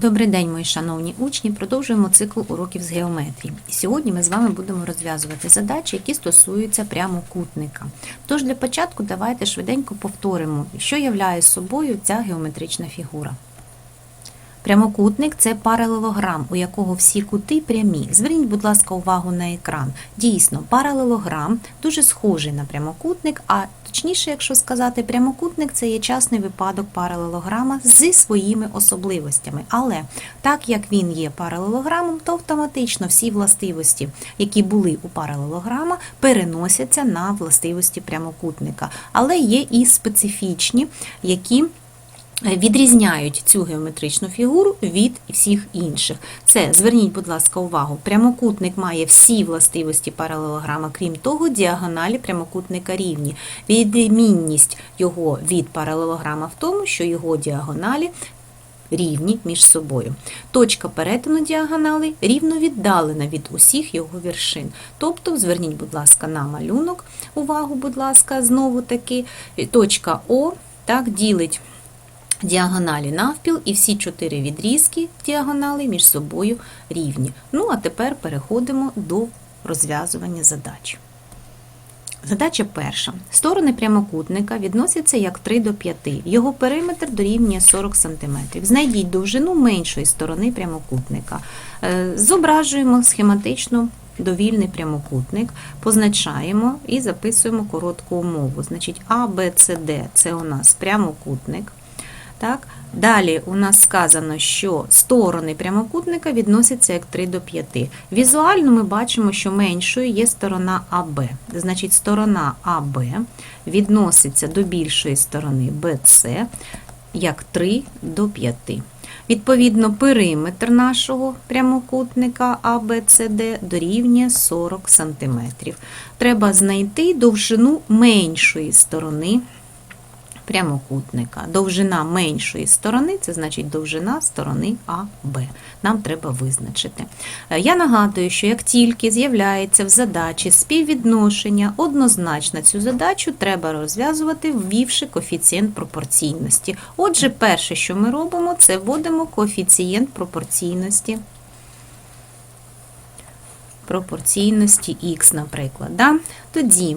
Добрий день, мої шановні учні. Продовжуємо цикл уроків з геометрії. Сьогодні ми з вами будемо розв'язувати задачі, які стосуються прямокутника. Тож для початку давайте швиденько повторимо, що являє собою ця геометрична фігура. Прямокутник це паралелограм, у якого всі кути прямі. Зверніть, будь ласка, увагу на екран. Дійсно, паралелограм дуже схожий на прямокутник, а точніше, якщо сказати, прямокутник це є частний випадок паралелограма зі своїми особливостями. Але так як він є паралелограмом, то автоматично всі властивості, які були у паралелограма, переносяться на властивості прямокутника. Але є і специфічні, які відрізняють цю геометричну фігуру від всіх інших. Це, зверніть, будь ласка, увагу, прямокутник має всі властивості паралелограма, крім того, діагоналі прямокутника рівні. Відмінність його від паралелограма в тому, що його діагоналі рівні між собою. Точка перетину діагонали рівно віддалена від усіх його вершин. Тобто, зверніть, будь ласка, на малюнок, увагу, будь ласка, знову таки, точка О так ділить діагоналі навпіл, і всі чотири відрізки діагонали між собою рівні. Ну, а тепер переходимо до розв'язування задач. Задача перша. Сторони прямокутника відносяться як 3 до 5. Його периметр дорівнює 40 см. Знайдіть довжину меншої сторони прямокутника. Е, Зображуємо схематично довільний прямокутник, позначаємо і записуємо коротку умову. Значить, А, Б, С, Д це у нас прямокутник. Так? Далі у нас сказано, що сторони прямокутника відносяться як 3 до 5. Візуально ми бачимо, що меншою є сторона АБ. Значить, сторона АБ відноситься до більшої сторони БЦ як 3 до 5. Відповідно, периметр нашого прямокутника ABCD дорівнює 40 см. Треба знайти довжину меншої сторони прямокутника. Довжина меншої сторони, це значить довжина сторони АБ. Нам треба визначити. Е, Я нагадую, що як тільки з'являється в задачі співвідношення, однозначно цю задачу треба розв'язувати, ввівши коефіцієнт пропорційності. Отже, перше, що ми робимо, це вводимо коефіцієнт пропорційності. Пропорційності х, наприклад. Да? Тоді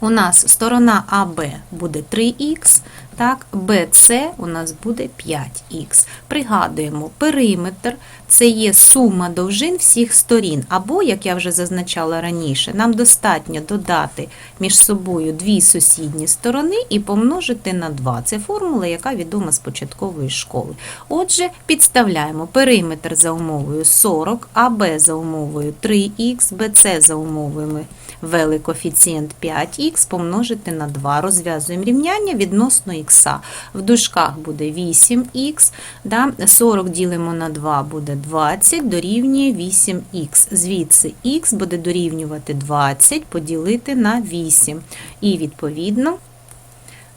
у нас сторона АБ буде 3х, так, БЦ у нас буде 5х. Пригадуємо, периметр це є сума довжин всіх сторін. Або, як я вже зазначала раніше, нам достатньо додати між собою дві сусідні сторони і помножити на 2. Це формула, яка відома з початкової школи. Отже, підставляємо периметр за умовою 40, АБ за умовою 3х, БЦ за умовою ввели коефіцієнт 5х помножити на 2. Розв'язуємо рівняння відносно х. В дужках буде 8х, да? 40 ділимо на 2 буде 20, дорівнює 8х. Звідси х буде дорівнювати 20 поділити на 8. І відповідно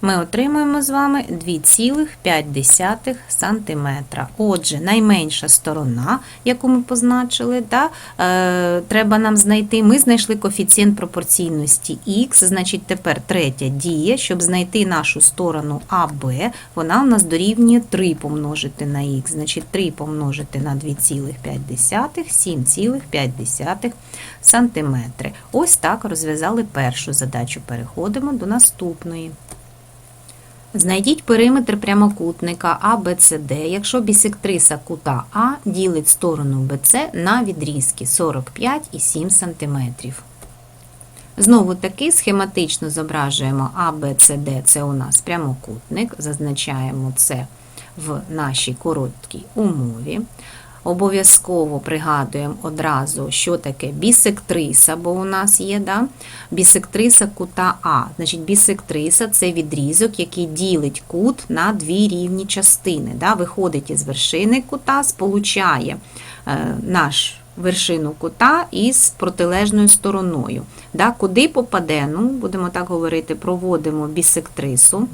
ми отримуємо з вами 2,5 см. Отже, найменша сторона, яку ми позначили, да, е, треба нам знайти. Ми знайшли коефіцієнт пропорційності х, значить, тепер третя дія, щоб знайти нашу сторону АБ, вона у нас дорівнює 3 помножити на х, значить 3 помножити на 2,5, 7,5 см. Ось так розв'язали першу задачу. Переходимо до наступної. Знайдіть периметр прямокутника ABCD, якщо бісектриса кута А ділить сторону BC на відрізки 45 і 7 см. Знову таки схематично зображуємо ABCD, це у нас прямокутник, зазначаємо це в нашій короткій умові. Обов'язково пригадуємо одразу, що таке бісектриса, бо у нас є да? бісектриса кута А. Значить, бісектриса це відрізок, який ділить кут на дві рівні частини. Да? Виходить із вершини кута, сполучає е, наш вершину кута із протилежною стороною. Да? Куди попаде? Ну, Будемо так говорити, проводимо бісектрису.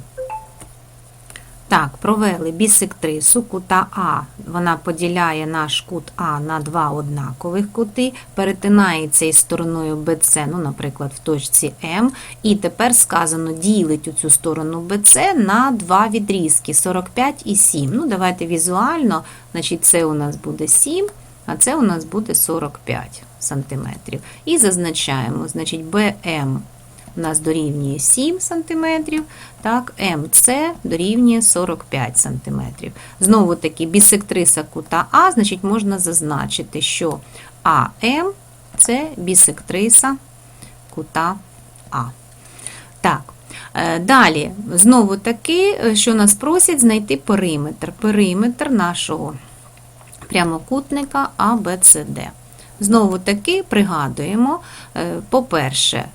Так, провели бісектрису кута А. Вона поділяє наш кут А на два однакових кути, перетинається із стороною БЦ, ну, наприклад, в точці М. І тепер сказано ділить цю сторону БЦ на два відрізки 45 і 7. Ну, давайте візуально, значить, це у нас буде 7, а це у нас буде 45 сантиметрів. І зазначаємо, значить, БМ у нас дорівнює 7 см, так, МЦ дорівнює 45 см. Знову таки, бісектриса кута А, значить, можна зазначити, що АМ це бісектриса кута А. Так. е, Далі, знову таки, е, що нас просять знайти периметр. Периметр нашого прямокутника ABCD. Знову таки пригадуємо, е, по-перше,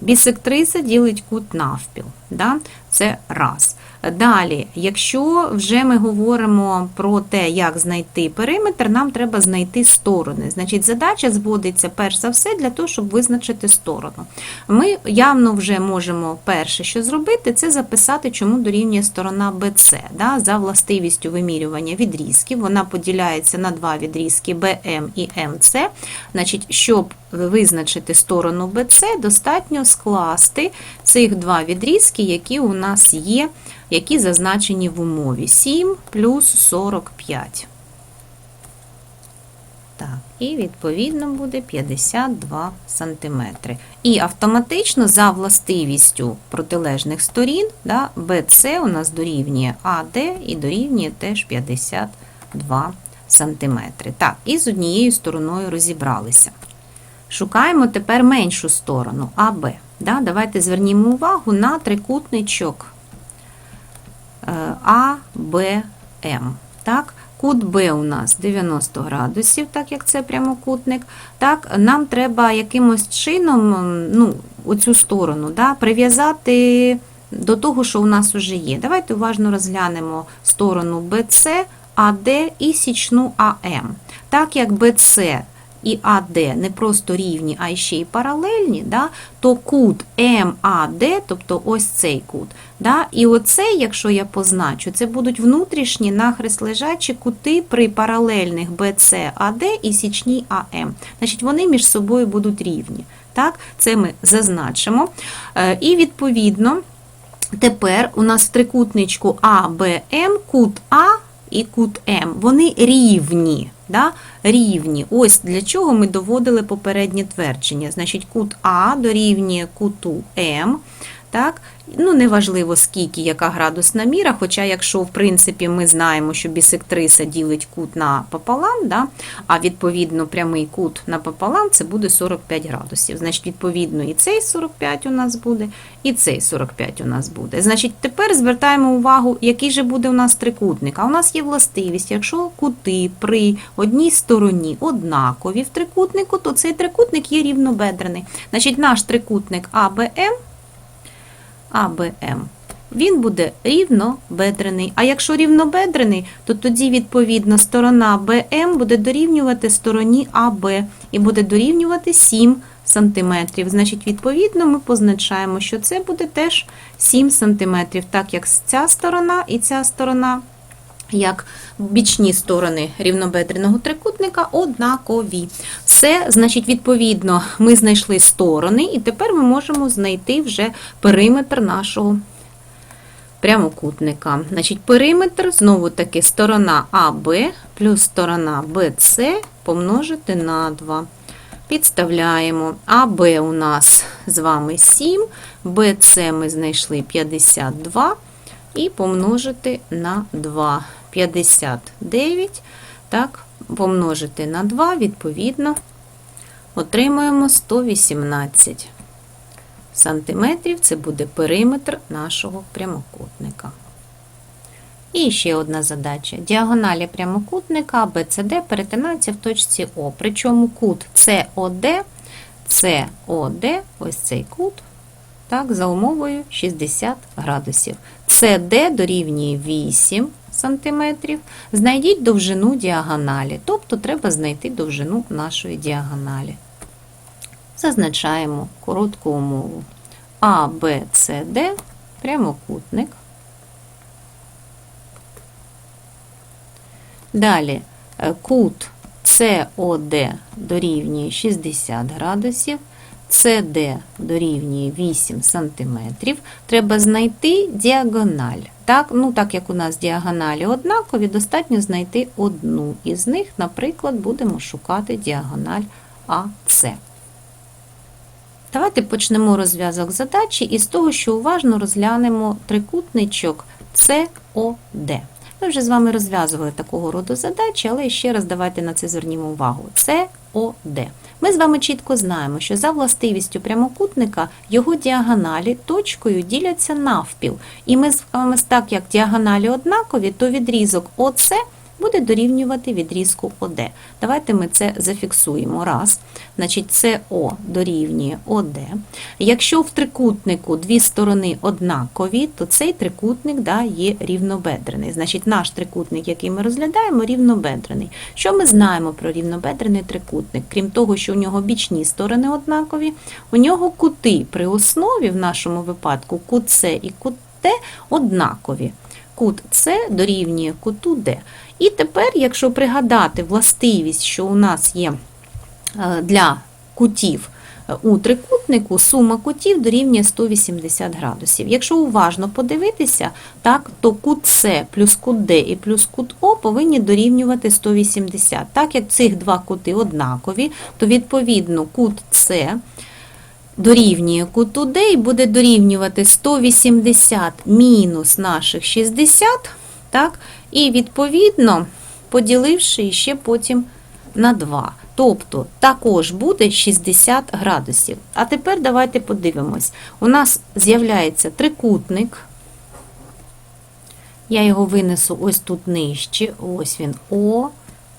бісектриса ділить кут навпіл. Да? Це раз. Далі, якщо вже ми говоримо про те, як знайти периметр, нам треба знайти сторони. Значить, задача зводиться перш за все для того, щоб визначити сторону. Ми явно вже можемо перше, що зробити, це записати, чому дорівнює сторона BC. Да? За властивістю вимірювання відрізків. Вона поділяється на два відрізки BM і MC. Значить, щоб визначити сторону BC, достатньо скласти цих два відрізки, які у нас є, які зазначені в умові 7 плюс 45. Так, і відповідно буде 52 см. І автоматично за властивістю протилежних сторін, да, BC у нас дорівнює AD і дорівнює теж 52 см. Так, і з однією стороною розібралися. Шукаємо тепер меншу сторону АБ. Да? Давайте звернімо увагу на трикутничок е, АБМ. Так? Кут Б у нас 90 градусів, так як це прямокутник. Так, Нам треба якимось чином ну, оцю сторону да, прив'язати до того, що у нас вже є. Давайте уважно розглянемо сторону BC, AD і січну АМ. Так як BC і АД не просто рівні, а ще й паралельні, да, то кут МАД, тобто ось цей кут, да, і оцей, якщо я позначу, це будуть внутрішні нахрест лежачі кути при паралельних AD і січній АМ. Значить, вони між собою будуть рівні. Так, Це ми зазначимо. Е, І відповідно. Тепер у нас в трикутничку АБМ кут А і кут М. Вони рівні. Да? Рівні. Ось для чого ми доводили попереднє твердження. Значить, кут А дорівнює куту М. Так? Ну, неважливо, скільки, яка градусна міра, хоча, якщо, в принципі, ми знаємо, що бісектриса ділить кут на пополам, да? а відповідно прямий кут на пополам це буде 45 градусів. Значить, відповідно, і цей 45 у нас буде, і цей 45 у нас буде. Значить, тепер звертаємо увагу, який же буде у нас трикутник. А у нас є властивість, якщо кути при одній стороні однакові в трикутнику, то цей трикутник є рівнобедрений. Значить, наш трикутник АБМ АБМ. Він буде рівнобедрений. А якщо рівнобедрений, то тоді, відповідно, сторона БМ буде дорівнювати стороні АБ і буде дорівнювати 7 см. Значить, відповідно, ми позначаємо, що це буде теж 7 см, так як ця сторона і ця сторона, як бічні сторони рівнобедреного трикутника, однакові. Все, значить, відповідно, ми знайшли сторони, і тепер ми можемо знайти вже периметр нашого прямокутника. Значить, периметр, знову таки, сторона АБ плюс сторона БЦ помножити на 2. Підставляємо. АБ у нас з вами 7, БЦ ми знайшли 52 і помножити на 2. 59, так, помножити на 2, відповідно, отримуємо 118 сантиметрів. Це буде периметр нашого прямокутника. І ще одна задача. Діагоналі прямокутника ABCD перетинаються в точці О. Причому кут COD, COD, ось цей кут, так, за умовою 60 градусів. CD дорівнює 8 см. Знайдіть довжину діагоналі, тобто треба знайти довжину нашої діагоналі. Зазначаємо коротку умову. А, Б, С, Д, прямокутник. Далі кут СОД дорівнює 60 градусів, CD дорівнює 8 см. Треба знайти діагональ. Так, ну, так як у нас діагоналі однакові, достатньо знайти одну із них. Наприклад, будемо шукати діагональ АС. Давайте почнемо розв'язок задачі із того, що уважно розглянемо трикутничок СОД. Ми вже з вами розв'язували такого роду задачі, але ще раз давайте на це звернімо увагу. СОД. Ми з вами чітко знаємо, що за властивістю прямокутника його діагоналі точкою діляться навпіл. І ми з вами, так як діагоналі однакові, то відрізок ОС буде дорівнювати відрізку ОД. Давайте ми це зафіксуємо. Раз. Значить, СО дорівнює ОД. Якщо в трикутнику дві сторони однакові, то цей трикутник да, є рівнобедрений. Значить, наш трикутник, який ми розглядаємо, рівнобедрений. Що ми знаємо про рівнобедрений трикутник? Крім того, що у нього бічні сторони однакові, у нього кути при основі, в нашому випадку, кут і кут Т однакові. Кут С дорівнює куту Д. І тепер, якщо пригадати властивість, що у нас є е, для кутів е, у трикутнику, сума кутів дорівнює 180 градусів. Якщо уважно подивитися, так, то кут С плюс кут Д і плюс кут О повинні дорівнювати 180. Так як цих два кути однакові, то відповідно кут С дорівнює куту Д і буде дорівнювати 180 мінус наших 60, так, і відповідно поділивши ще потім на 2. Тобто також буде 60 градусів. А тепер давайте подивимось. У нас з'являється трикутник. Я його винесу ось тут нижче. Ось він О,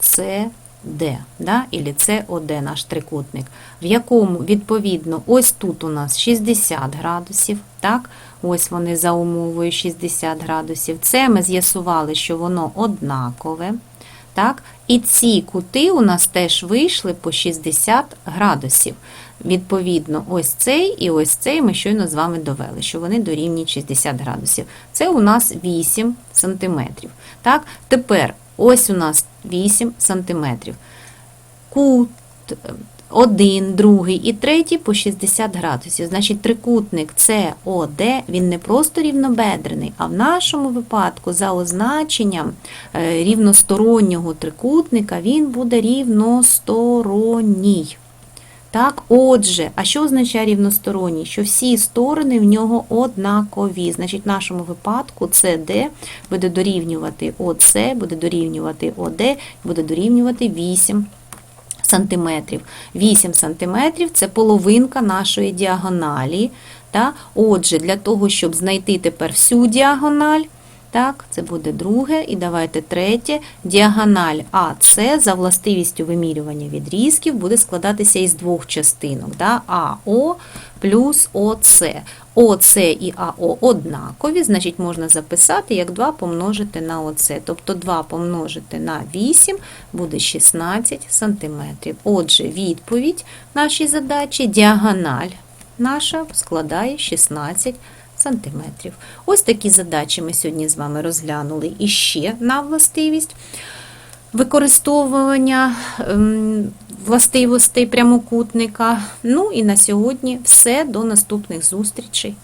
С, Д, да? Ілі це ОД наш трикутник, в якому, відповідно, ось тут у нас 60 градусів, так? Ось вони за умовою 60 градусів. Це ми з'ясували, що воно однакове. Так? І ці кути у нас теж вийшли по 60 градусів. Відповідно, ось цей і ось цей ми щойно з вами довели, що вони дорівнюють 60 градусів. Це у нас 8 сантиметрів. Так? Тепер ось у нас 8 сантиметрів. Кут один, другий і третій по 60 градусів. Значить, трикутник СОД, він не просто рівнобедрений, а в нашому випадку за означенням е, рівностороннього трикутника він буде рівносторонній. Так, отже, а що означає рівносторонній? Що всі сторони в нього однакові. Значить, в нашому випадку CD буде дорівнювати ОС, буде дорівнювати ОД, буде дорівнювати 8 сантиметрів. 8 сантиметрів – це половинка нашої діагоналі. Так? Отже, для того, щоб знайти тепер всю діагональ, так, це буде друге, і давайте третє. Діагональ АС за властивістю вимірювання відрізків буде складатися із двох частинок. Да? АО плюс ОС. ОС і АО однакові, значить можна записати, як 2 помножити на ОС. Тобто 2 помножити на 8 буде 16 см. Отже, відповідь нашій задачі діагональ наша складає 16 см сантиметрів. Ось такі задачі ми сьогодні з вами розглянули і ще на властивість використовування ем, властивостей прямокутника. Ну і на сьогодні все. До наступних зустрічей.